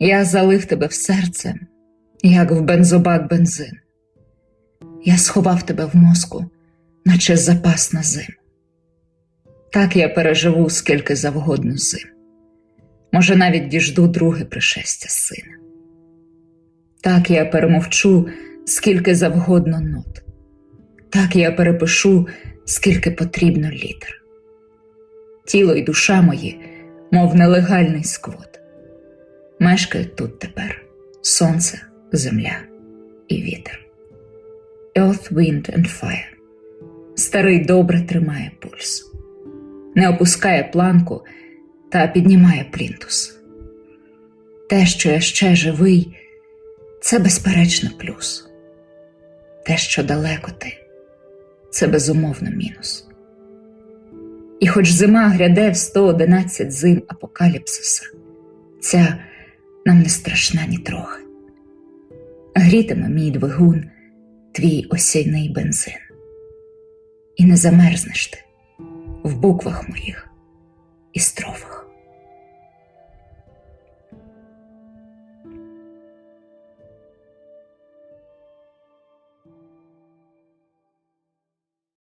Я залив тебе в серце, як в бензобак бензин. Я сховав тебе в мозку, наче запас на зиму. Так я переживу скільки завгодно зим. Може, навіть діжду друге пришестя сина. Так я перемовчу скільки завгодно нот. Так я перепишу, скільки потрібно літер. Тіло і душа мої, мов нелегальний сквот. Мешкають тут тепер сонце, земля і вітер. Earth, wind and fire. Старий добре тримає пульс, не опускає планку та піднімає плінтус. Те, що я ще живий, це безперечно плюс. Те, що далеко ти, це безумовно мінус. І хоч зима гряде в 111 зим апокаліпсиса, ця нам не страшна нітрохи. Грітиме мій двигун твій осінний бензин. І не замерзнеш ти в буквах моїх і строфах.